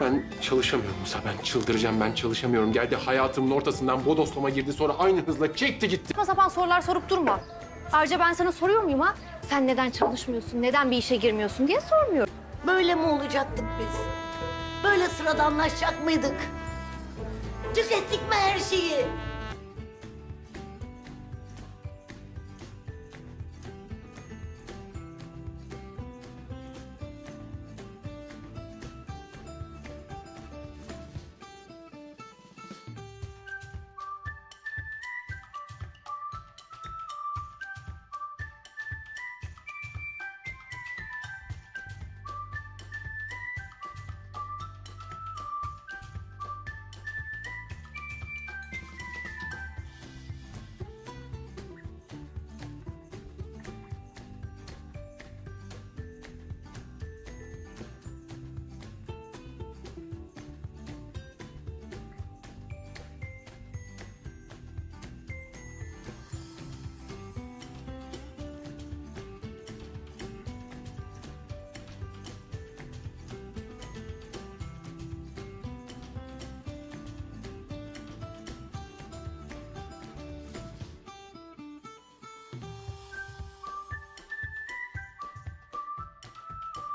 Ben çalışamıyorum Musa. Ben çıldıracağım. Ben çalışamıyorum. Geldi hayatımın ortasından bodoslama girdi. Sonra aynı hızla çekti gitti. Saçma sapan sorular sorup durma. Ayrıca ben sana soruyor muyum ha? Sen neden çalışmıyorsun, neden bir işe girmiyorsun diye sormuyorum. Böyle mi olacaktık biz? Böyle sıradanlaşacak mıydık? Tükettik mi her şeyi?